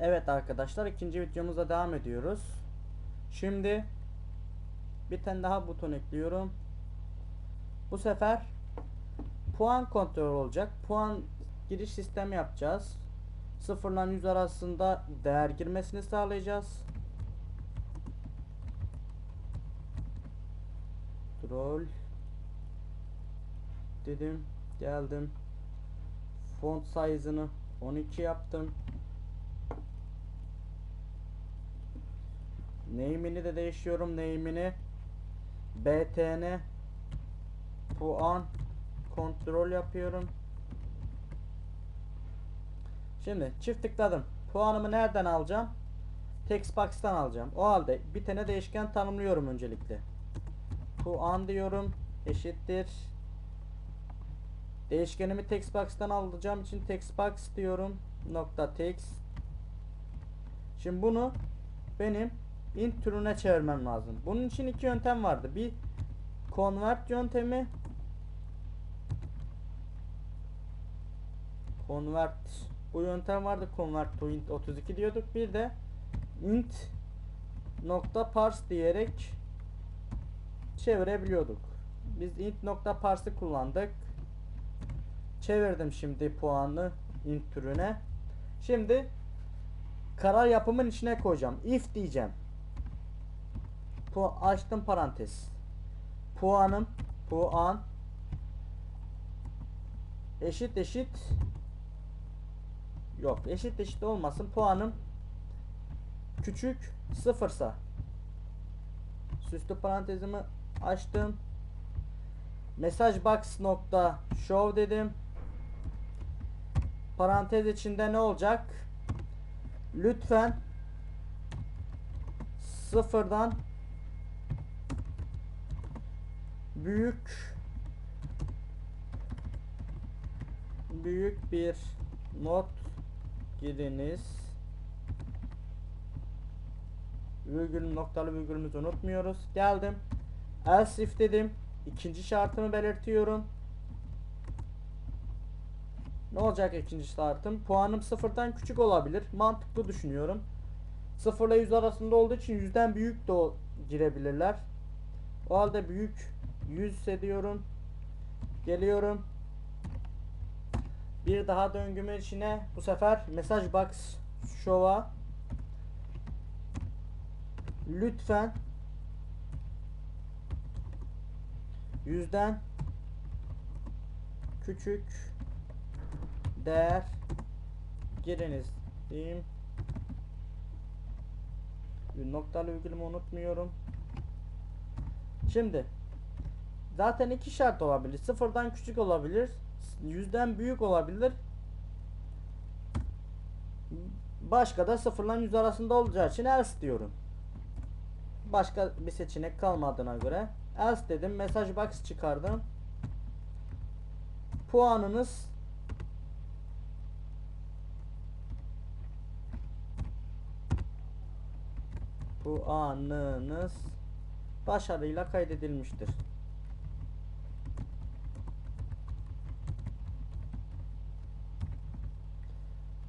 Evet arkadaşlar ikinci videomuza devam ediyoruz. Şimdi bir tane daha buton ekliyorum. Bu sefer puan kontrol olacak. Puan giriş sistemi yapacağız. 0 ile 100 arasında değer girmesini sağlayacağız. Troll dedim geldim font size'ını 12 yaptım name'ini de değişiyorum name'ini btn puan. Kontrol yapıyorum. Şimdi çift tıkladım. Puanımı nereden alacağım? Textbox'tan alacağım. O halde bir tane değişken tanımlıyorum öncelikle. Puan diyorum. Eşittir. Değişkenimi textbox'tan alacağım için textbox diyorum. Nokta text. Şimdi bunu benim int türüne çevirmem lazım bunun için iki yöntem vardı bir convert yöntemi convert bu yöntem vardı convert to int 32 diyorduk bir de int nokta parse diyerek çevirebiliyorduk. Biz int nokta parse'ı kullandık. Çevirdim şimdi puanı int türüne. Şimdi karar yapımın içine koyacağım. If diyeceğim. Pu açtım parantez. Puanım puan eşit eşit yok eşit eşit olmasın puanım küçük sıfırsa süslü parantezimi açtım. Mesaj box nokta show dedim. Parantez içinde ne olacak? Lütfen sıfırdan büyük büyük bir not giriniz. Virgül noktalı virgülümüzü unutmuyoruz. Geldim. Else if dedim. İkinci şartımı belirtiyorum. Ne olacak ikinci şartım? Puanım sıfırdan küçük olabilir. Mantıklı düşünüyorum. 0 ile 100 arasında olduğu için 100'den büyük de girebilirler. O halde büyük 100 ise diyorum. Geliyorum. Bir daha döngümün içine bu sefer mesaj box show'a lütfen yüzden küçük değer giriniz diyeyim. Bir noktalı virgülümü unutmuyorum. Şimdi zaten iki şart olabilir. Sıfırdan küçük olabilir. Yüzden büyük olabilir. Başka da sıfırla yüz arasında olacağı için else diyorum. Başka bir seçenek kalmadığına göre else dedim. Mesaj box çıkardım. Puanınız puanınız başarıyla kaydedilmiştir.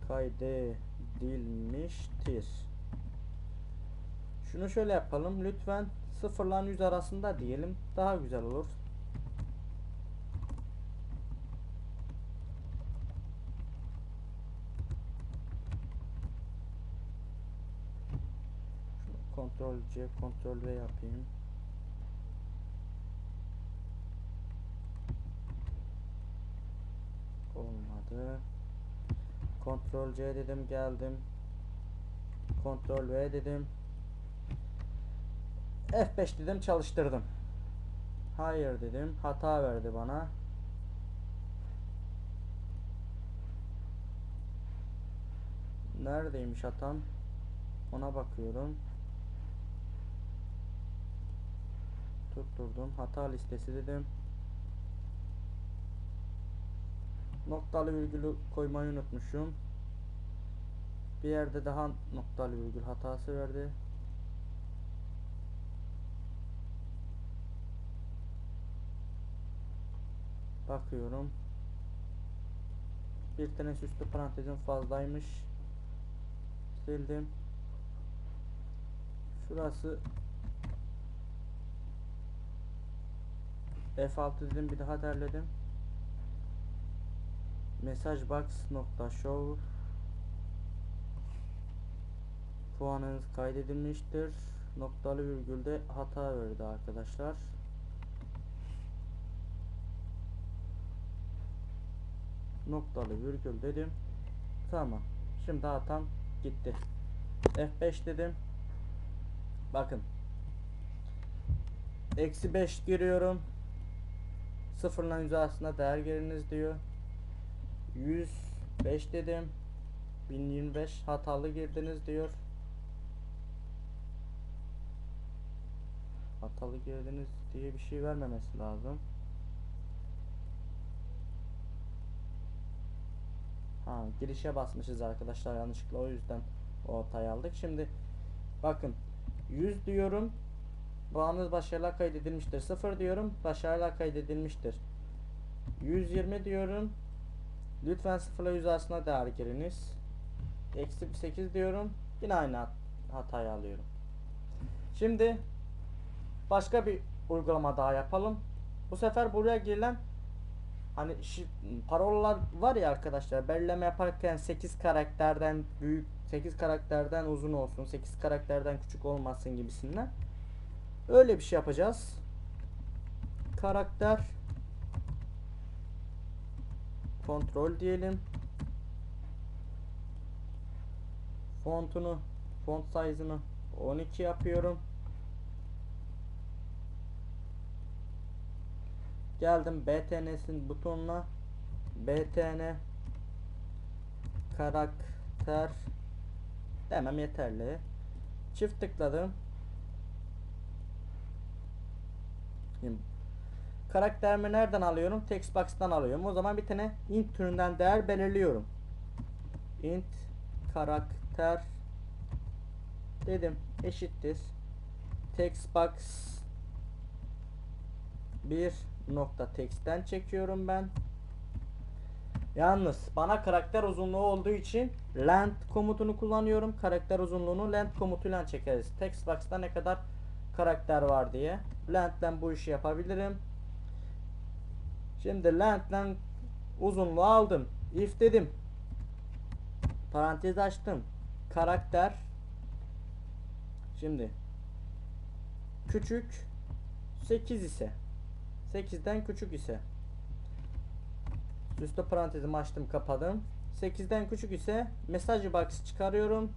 Kaydedilmiştir. Şunu şöyle yapalım. Lütfen 0 ile 100 arasında diyelim. Daha güzel olur. Kontrol C, kontrol V yapayım. Olmadı. Kontrol C dedim geldim. Kontrol V dedim. F5 dedim çalıştırdım. Hayır dedim. Hata verdi bana. Neredeymiş hatam? Ona bakıyorum. Tutturdum. Hata listesi dedim. Noktalı virgülü koymayı unutmuşum. Bir yerde daha noktalı virgül hatası verdi. Bakıyorum. Bir tane süslü parantezim fazlaymış. sildim. Şurası F6 dedim bir daha derledim. Mesaj box nokta show puanınız kaydedilmiştir. Noktalı virgülde hata verdi arkadaşlar. Noktalı virgül dedim. Tamam. Şimdi hatam gitti. F5 dedim. Bakın. Eksi 5 giriyorum. Sıfırla yüz arasında değer giriniz diyor. 105 dedim. 1025 hatalı girdiniz diyor. Hatalı girdiniz diye bir şey vermemesi lazım. Ha girişe basmışız arkadaşlar yanlışlıkla o yüzden o hatayı aldık. Şimdi bakın 100 diyorum. Bağımız başarılar kaydedilmiştir. 0 diyorum. Başarılar kaydedilmiştir. 120 diyorum. Lütfen 0 ile 100 arasında değer giriniz. Eksi 8 diyorum. Yine aynı hat- hatayı alıyorum. Şimdi başka bir uygulama daha yapalım. Bu sefer buraya girilen hani parolalar var ya arkadaşlar belirleme yaparken 8 karakterden büyük 8 karakterden uzun olsun 8 karakterden küçük olmasın gibisinden öyle bir şey yapacağız karakter kontrol diyelim fontunu font size'ını 12 yapıyorum Geldim BTN'sin butonuna BTN karakter demem yeterli. Çift tıkladım. Şimdi karakterimi nereden alıyorum? Text box'tan alıyorum. O zaman bir tane int türünden değer belirliyorum. int karakter dedim eşittir text box bir nokta text'ten çekiyorum ben. Yalnız bana karakter uzunluğu olduğu için length komutunu kullanıyorum. Karakter uzunluğunu length komutuyla çekeriz. Text box'ta ne kadar karakter var diye. Length'den bu işi yapabilirim. Şimdi length'den uzunluğu aldım. If dedim. Parantez açtım. Karakter. Şimdi. Küçük. 8 ise. 8'den küçük ise. Üstte parantezimi açtım kapadım. 8'den küçük ise mesaj box çıkarıyorum.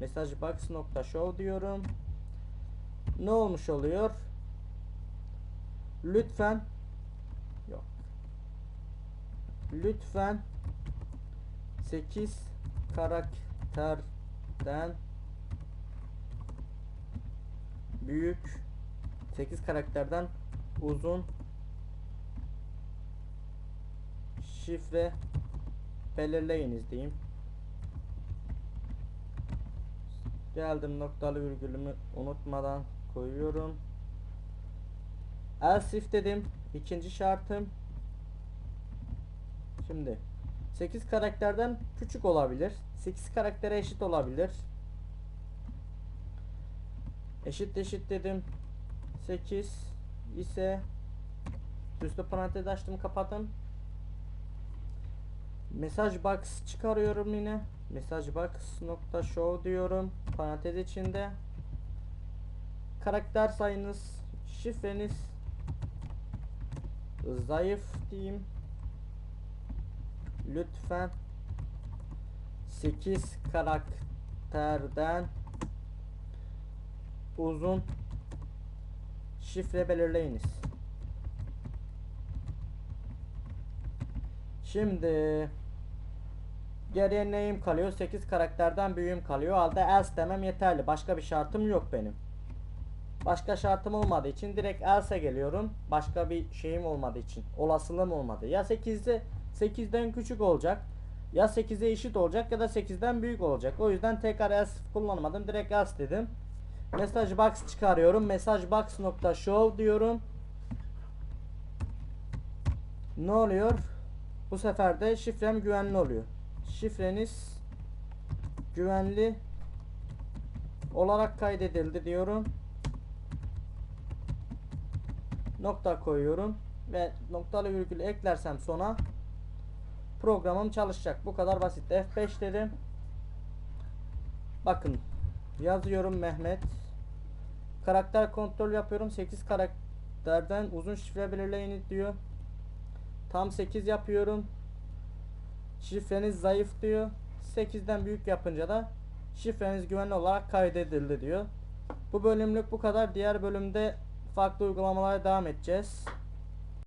Mesaj box nokta show diyorum. Ne olmuş oluyor? Lütfen yok lütfen 8 karakterden büyük 8 karakterden uzun şifre belirleyiniz diyeyim. Geldim noktalı virgülümü unutmadan koyuyorum. Else if dedim. İkinci şartım. Şimdi 8 karakterden küçük olabilir. 8 karaktere eşit olabilir. Eşit eşit dedim. 8 ise üstü parantez açtım kapattım. Mesaj box çıkarıyorum yine. Mesaj box nokta show diyorum. Parantez içinde. Karakter sayınız, şifreniz zayıf diyeyim. Lütfen 8 karakterden uzun şifre belirleyiniz. Şimdi geriye neyim kalıyor? 8 karakterden büyüğüm kalıyor. Halde else demem yeterli. Başka bir şartım yok benim. Başka şartım olmadığı için direkt else'e geliyorum. Başka bir şeyim olmadığı için. Olasılığım olmadı. Ya 8'de 8'den küçük olacak. Ya 8'e eşit olacak ya da 8'den büyük olacak. O yüzden tekrar else kullanmadım. Direkt else dedim. Mesaj box çıkarıyorum. Mesaj box show diyorum. Ne oluyor? Bu sefer de şifrem güvenli oluyor. Şifreniz güvenli olarak kaydedildi diyorum. Nokta koyuyorum ve noktalı virgül eklersem sona programım çalışacak. Bu kadar basit. F5 dedim. Bakın yazıyorum Mehmet. Karakter kontrol yapıyorum. 8 karakterden uzun şifre belirleyin diyor. Tam 8 yapıyorum. Şifreniz zayıf diyor. 8'den büyük yapınca da şifreniz güvenli olarak kaydedildi diyor. Bu bölümlük bu kadar. Diğer bölümde farklı uygulamalara devam edeceğiz.